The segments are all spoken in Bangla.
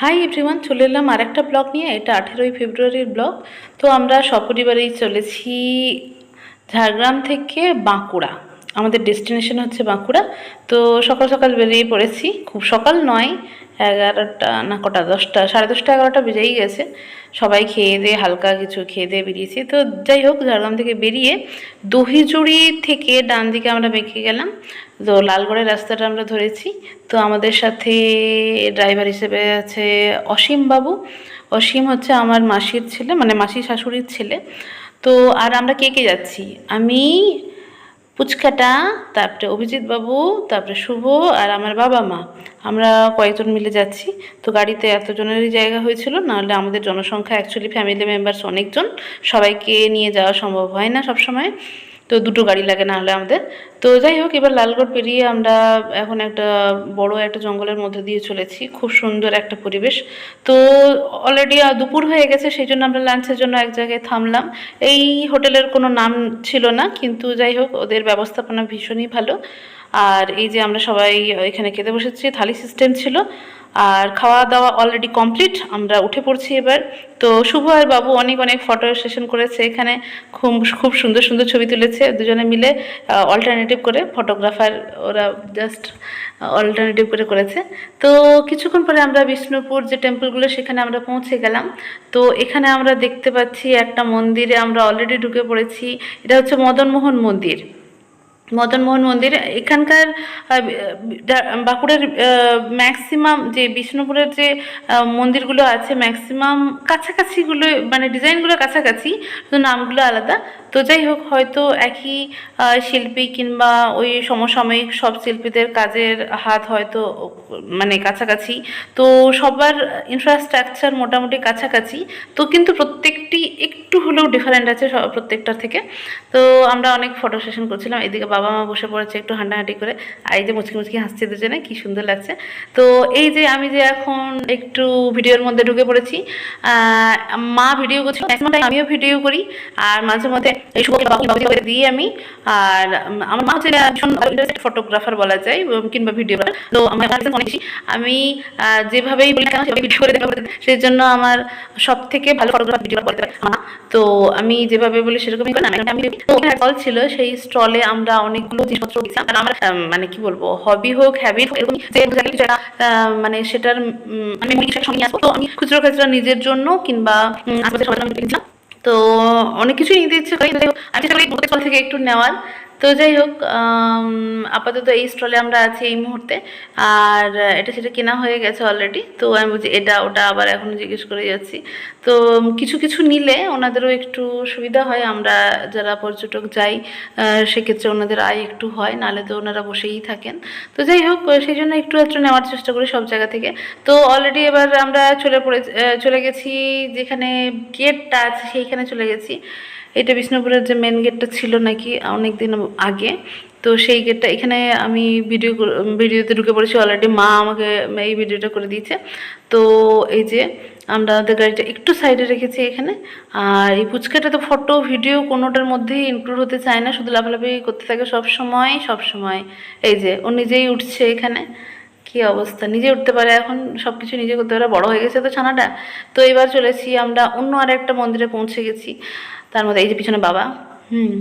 হাই এভরিওয়ান চলে এলাম আর একটা ব্লগ নিয়ে। এটা আঠেরোই ফেব্রুয়ারির ব্লগ। তো আমরা সপরিবারেই চলেছি ঝাড়গ্রাম থেকে বাঁকুড়া। আমাদের ডেস্টিনেশন হচ্ছে বাঁকুড়া। তো সকাল সকাল বেরিয়ে পড়েছি। খুব সকাল নয়, এগারোটা না কটা, দশটা, সাড়ে দশটা, এগারোটা বেজেই গেছে। সবাই খেয়ে দিয়ে হালকা কিছু খেয়ে দিয়ে বেরিয়েছি। তো যাই হোক, ঝাড়গ্রাম থেকে বেরিয়ে দহিজুড়ি থেকে ডান দিকে আমরা বেঁকে গেলাম। তো লালগড়ের রাস্তাটা আমরা ধরেছি। তো আমাদের সাথে ড্রাইভার হিসেবে আছে অসীম বাবু। অসীম হচ্ছে আমার মাসির ছেলে মানে মাসির শাশুড়ির ছেলে। তো আর আমরা কে কে যাচ্ছি? আমি পুচকাটা তারপরে অভিজিৎ বাবু, তারপরে শুভ আর আমার বাবা মা। আমরা কয়েকজন মিলে যাচ্ছি। তো গাড়িতে এতজনেরই জায়গা হয়েছিল, নাহলে আমাদের জনসংখ্যা অ্যাকচুয়ালি ফ্যামিলি মেম্বার্স অনেকজন। সবাইকে নিয়ে যাওয়া সম্ভব হয় না সবসময়। তো দুটো গাড়ি লাগে না হলে আমাদের তো যাই হোক, এবার লালগড় পেরিয়ে আমরা এখন একটা বড় একটা জঙ্গলের মধ্যে দিয়ে চলেছি। খুব সুন্দর একটা পরিবেশ। তো অলরেডি দুপুর হয়ে গেছে, সেই জন্য আমরা লাঞ্চের জন্য এক জায়গায় থামলাম। এই হোটেলের কোনো নাম ছিল না, কিন্তু যাই হোক, ওদের ব্যবস্থাপনা ভীষণই ভালো। আর এই যে আমরা সবাই এখানে খেতে বসেছি, থালি সিস্টেম ছিল। আর খাওয়া দাওয়া অলরেডি কমপ্লিট আমরা উঠে পড়ছি এবার। তো শুভ আর বাবু অনেক অনেক ফটো সেশন করেছে এখানে। খুব খুব সুন্দর সুন্দর ছবি তুলেছে। দুজনে মিলে অল্টারনেটিভ করে ফটোগ্রাফার ওরা জাস্ট অল্টারনেটিভ করে করেছে। তো কিছুক্ষণ পরে আমরা বিষ্ণুপুর যে টেম্পলগুলো সেখানে আমরা পৌঁছে গেলাম। তো এখানে আমরা দেখতে পাচ্ছি একটা মন্দিরে আমরা অলরেডি ঢুকে পড়েছি। এটা হচ্ছে মদনমোহন মন্দির। মদনমোহন মন্দির, এখানকার বাঁকুড়ার ম্যাক্সিমাম যে বিষ্ণুপুরের যে মন্দিরগুলো আছে ম্যাক্সিমাম কাছাকাছিগুলো মানে ডিজাইনগুলো কাছাকাছি তো নামগুলো আলাদা। তো যাই হোক, হয়তো একই শিল্পী কিংবা ওই সমসাময়িক সব শিল্পীদের কাজের হাত হয়তো মানে কাছাকাছি। তো সবার ইনফ্রাস্ট্রাকচার মোটামুটি কাছাকাছি। তো কিন্তু প্রত্যেকটি একটু হলেও ডিফারেন্ট আছে প্রত্যেকটার থেকে। তো আমরা অনেক ফটো সেশন করছিলাম, এদিকে বাবা মা বসে পড়েছে একটু হাঁটাহাঁটি করে, আর এই যে মুচকি মুচকি হাসছে দুজনে, কি সুন্দর লাগছে। তো এই যে আমি যে এখন একটু ভিডিওর মধ্যে ঢুকে পড়েছি মা ভিডিও করছে আমিও ভিডিও করি, আর মাঝে মধ্যে এই শুভ দিই আমি, আর আমার মা হচ্ছে ভীষণ ফটোগ্রাফার বলা যায় কিংবা ভিডিও তো আমার আমি যেভাবেই বলি কেন সেভাবে ভিডিও করে সেই জন্য আমার সব থেকে ভালো ফটোগ্রাফার ভিডিও করতে পারে তো আমি যেভাবে বলি সেরকমই করি না আমি- ছিল, সেই স্টলে আমরা অনেকগুলো জিনিসপত্র দিয়েছিলাম কারণ আমার মানে কি বলব হবি হোক হ্যাবিট হোক, এরকম মানে সেটার মানে সঙ্গে আসব। তো আমি খুচরো খুচরো নিজের জন্য কিংবা আশেপাশে সবার জন্য তো অনেক কিছুই নিতে ইচ্ছে করি আমি চেষ্টা করি থেকে একটু নেওয়ার। তো যাই হোক আপাতত এই স্টলে আমরা আছি এই মুহূর্তে। আর এটা সেটা কেনা হয়ে গেছে অলরেডি তো আমি বলছি, এটা, ওটা আবার এখন জিজ্ঞেস করে যাচ্ছি। তো কিছু কিছু নিলে ওনাদেরও একটু সুবিধা হয়। আমরা যারা পর্যটক যাই সেক্ষেত্রে ওনাদের আয় একটু হয়, নাহলে তো ওনারা বসেই থাকেন। তো যাই হোক সেই জন্য একটু একটু নেওয়ার চেষ্টা করি সব জায়গা থেকে। তো অলরেডি এবার আমরা চলে পড়ে চলে গেছি যেখানে গেটটা আছে সেইখানে চলে গেছি। এটা বিষ্ণুপুরের যে মেন গেটটা ছিল নাকি অনেক দিন আগে। তো সেই গেটটা এখানে আমি ভিডিও ভিডিওতে ঢুকে পড়েছি অলরেডি মা আমাকে এই ভিডিওটা করে দিয়েছে। তো এই যে আমরা আমাদের গাড়িটা একটু সাইডে রেখেছি এখানে। আর এই পুচকাটা তো ফটো ভিডিও কোনোটার মধ্যেই ইনক্লুড হতে চায় না, শুধু লাফালাফি করতে থাকে সব সময় সব সময় এই যে ও নিজেই উঠছে এখানে। কি অবস্থা? নিজে উঠতে পারে, এখন সব কিছু নিজে করতে পারে, বড় হয়ে গেছে তো ছানাটা। তো এবার চলেছি আমরা অন্য আর একটা মন্দিরে পৌঁছে গেছি। তার মধ্যে এই যে পিছনে বাবা, হুম।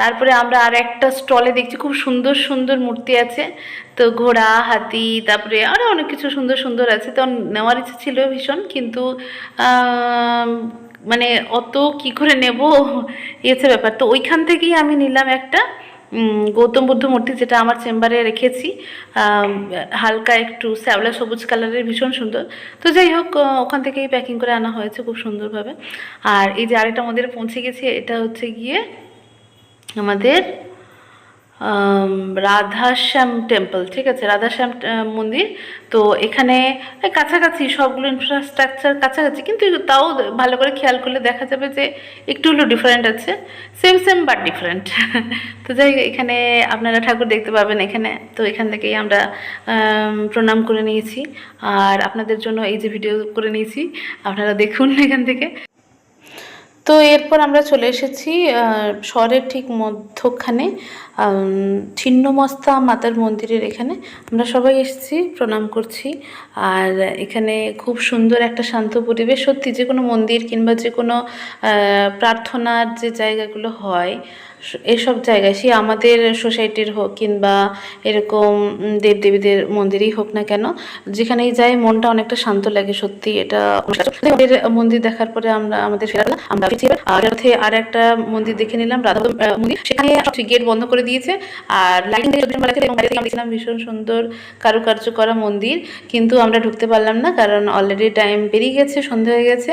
তারপরে আমরা আর একটা স্টলে দেখছি, খুব সুন্দর সুন্দর মূর্তি আছে। তো ঘোড়া, হাতি, তারপরে আরও অনেক কিছু সুন্দর সুন্দর আছে। তো নেওয়ার ইচ্ছে ছিল ভীষণ, কিন্তু মানে অত কি করে নেব? এসে ব্যাপার। তো ওইখান থেকেই আমি নিলাম একটা গৌতম বুদ্ধ মূর্তি যেটা আমার চেম্বারে রেখেছি হালকা একটু শ্যাওলা সবুজ কালারের ভীষণ সুন্দর। তো যাই হোক ওখান থেকেই প্যাকিং করে আনা হয়েছে খুব সুন্দরভাবে। আর এই যে আরেকটা আমাদের পৌঁছে গেছে এটা হচ্ছে গিয়ে আমাদের আম, রাধাশ্যাম টেম্পল, ঠিক আছে? রাধাশ্যাম মন্দির। তো এখানে কাছাকাছি সবগুলো ইনফ্রাস্ট্রাকচার কাছাকাছি, কিন্তু তাও ভালো করে খেয়াল করলে দেখা যাবে যে একটু হলেও ডিফারেন্ট আছে। সেম সেম বাট ডিফারেন্ট তো যাই এখানে আপনারা ঠাকুর দেখতে পাবেন এখানে। তো এখান থেকেই আমরা প্রণাম করে নিয়েছি। আর আপনাদের জন্য এই যে ভিডিও করে নিয়েছি, আপনারা দেখুন এখান থেকে। তো এরপর আমরা চলে এসেছি শহরের ঠিক মধ্যখানে ছিন্নমস্তা মাতার মন্দিরের এখানে। আমরা সবাই এসেছি, প্রণাম করছি। আর এখানে খুব সুন্দর একটা শান্ত পরিবেশ। সত্যি যে কোনো মন্দির কিংবা যে কোনো প্রার্থনার যে জায়গাগুলো হয় এসব জায়গায়, সে আমাদের সোসাইটির হোক কিংবা এরকম দেবদেবীদের মন্দিরই হোক না কেন, যেখানেই যাই মনটা অনেকটা শান্ত লাগে সত্যি এটা। মন্দির দেখার পরে আমরা, আমাদের। আমরা আর আর একটা মন্দির দেখে নিলাম, রাধা মন্দির সেখানে গেট বন্ধ করে দিয়েছে। আর লাইটিং দেখছিলাম ভীষণ সুন্দর কারুকার্য করা মন্দির। কিন্তু আমরা ঢুকতে পারলাম না, কারণ অলরেডি টাইম পেরিয়ে গেছে, সন্ধে হয়ে গেছে।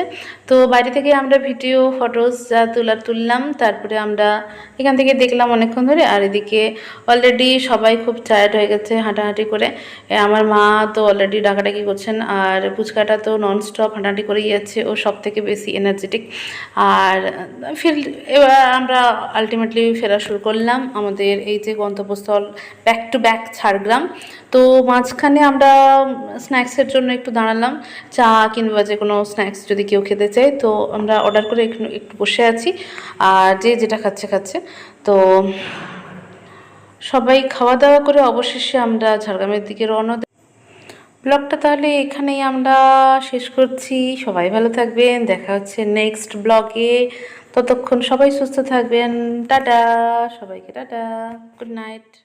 তো বাইরে থেকে আমরা ভিডিও ফটোস যা তোলার তুললাম, তারপরে আমরা এখান থেকে দেখলাম অনেকক্ষণ ধরে, আর এদিকে অলরেডি সবাই খুব টায়ার্ড হয়ে গেছে হাঁটাহাঁটি করে। আমার মা তো অলরেডি ডাকাডাকি করছেন, আর পুচকাটা তো নন স্টপ হাঁটাহাঁটি করেই যাচ্ছে, ও সব থেকে বেশি এনার্জেটিক আর ফির এবার আমরা আলটিমেটলি ফেরা শুরু করলাম আমাদের এই যে গন্তব্যস্থল ব্যাক টু ব্যাক ঝাড়গ্রাম তো মাঝখানে আমরা স্ন্যাক্সের জন্য একটু দাঁড়ালাম, চা কিংবা যে কোনো স্ন্যাক্স যদি কেউ খেতে চায়, তো আমরা অর্ডার করে একটু একটু বসে আছি। আর যে যেটা খাচ্ছে খাচ্ছে। তো সবাই খাওয়া দাওয়া করে অবশেষে আমরা ঝাড়গ্রামের দিকে রওনা। ব্লগটা তাহলে এখানেই আমরা শেষ করছি। সবাই ভালো থাকবেন। দেখা হচ্ছে নেক্সট ব্লগে ততক্ষণ সবাই সুস্থ থাকবেন। টাটা! সবাইকে টাটা। Good night.